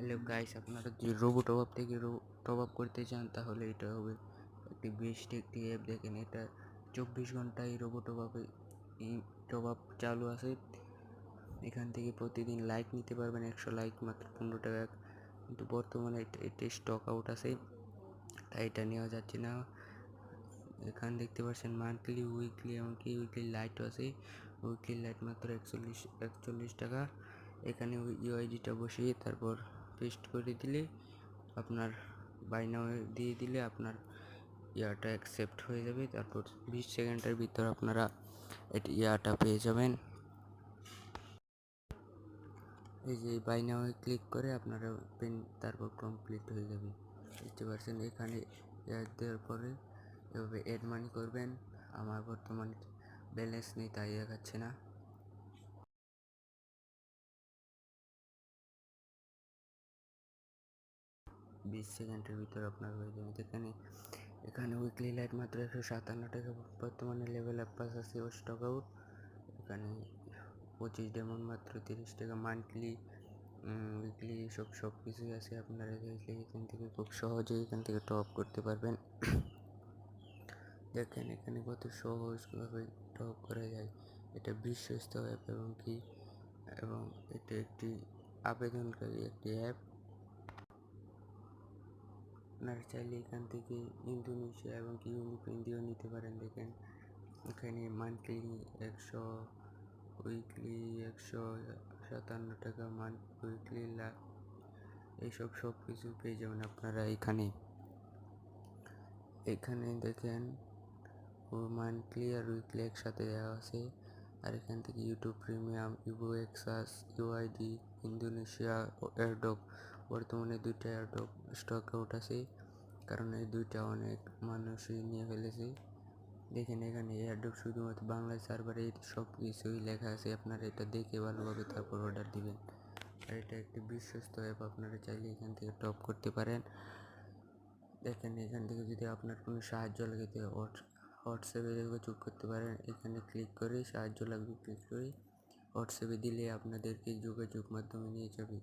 Hello guys আপনারা যদি robo top up থেকে টপ আপ করতে চান, তাহলে এটা হবে একটি বেস্ট একটি অ্যাপ দেখেন, এটা চব্বিশ ঘন্টায় রোবো টপ আপে টপ আপ চালু আছে। এখান থেকে প্রতিদিন লাইক নিতে পারবেন, একশো লাইক মাত্র পনেরো টাকা। কিন্তু বর্তমানে এটা- স্টক আউট আছে, তাই এটা নেওয়া যাচ্ছে না। এখানে দেখতে পাচ্ছেন মান্থলি উইকলি এমনকি উইকলি লাইটও আছে। উইকলি লাইট মাত্র একচল্লিশ একচল্লিশ টাকা। এখানে ইউআইডিটা বসিয়ে তারপর পেস্ট করে দিলে আপনার বাইনাও দিয়ে দিলে আপনার ইয়াটা অ্যাকসেপ্ট হয়ে যাবে। তারপর বিশ সেকেন্ডের ভিতর আপনারা ইয়াটা পেয়ে যাবেন। এই যে বাইনাও ক্লিক করে আপনারা পেন তারপর কমপ্লিট হয়ে যাবে। বুঝতে পারছেন এখানে অ্যাড দেওয়ার পরে এভাবে অ্যাড মানি করবেন। আমার বর্তমানে ব্যালেন্স নেই, তাই দেখাচ্ছে না। বিশ সেকেন্ডের ভিতর আপনার হয়ে যাবে। এখানে এখানে উইকলি লাইট মাত্র একশো সাতান্ন টাকা। বর্তমানে লেভেল আপ পাস আছে স্টক আউট এখানে পঁচিশ ডেমন মাত্র তিরিশ টাকা। মান্থলি উইকলি সব সব কিছুই আছে আপনারা দেখলে এখান থেকে খুব সহজেই এখান থেকে টপ করতে পারবেন। দেখেন এখানে কত সহজভাবে টপ করা যায়। এটা বিশ্বস্ত অ্যাপ এবং কি, এবং এটা একটি আবেদনকারী একটি অ্যাপ আপনারা চাইলে এখান থেকে ইন্দোনেশিয়া এবং কি ইউরোপিয়ান নিতে পারেন। দেখেন, এখানে মান্থলি একশো উইকলি একশো সাতান্ন টাকা মান্থ উইকলি লাখ, এইসব সব কিছু পেয়ে যাবেন আপনারা এখানে। এখানে দেখেন, ও মান্থলি আর উইকলি একসাথে দেওয়া আছে। আর এখান থেকে YouTube premium evo access UID Indonesia airdrop বর্তমানে দুইটা স্টক আউট আছে কারণ এই দুইটা অনেক মানুষই নিয়ে ফেলেছে। দেখেন এখানে এয়ারডপ শুধুমাত্র বাংলায় সার্ভারে সব কিছুই লেখা আছে। আপনারা এটা দেখে ভালোভাবে তারপর অর্ডার দিবেন। আর এটা একটি বিশ্বস্ত অ্যাপ আপনারা চাইলে এখান থেকে টপ করতে পারেন। দেখেন এখান থেকে যদি আপনার কোনো সাহায্য লাগে তো হোয়াটসঅ্যাপে যোগাযোগ করতে পারেন। এখানে ক্লিক করে সাহায্য লাগবে ক্লিক করে হোয়াটসঅ্যাপে দিলে আপনাদেরকে যোগাযোগ মাধ্যমে নিয়ে যাবে।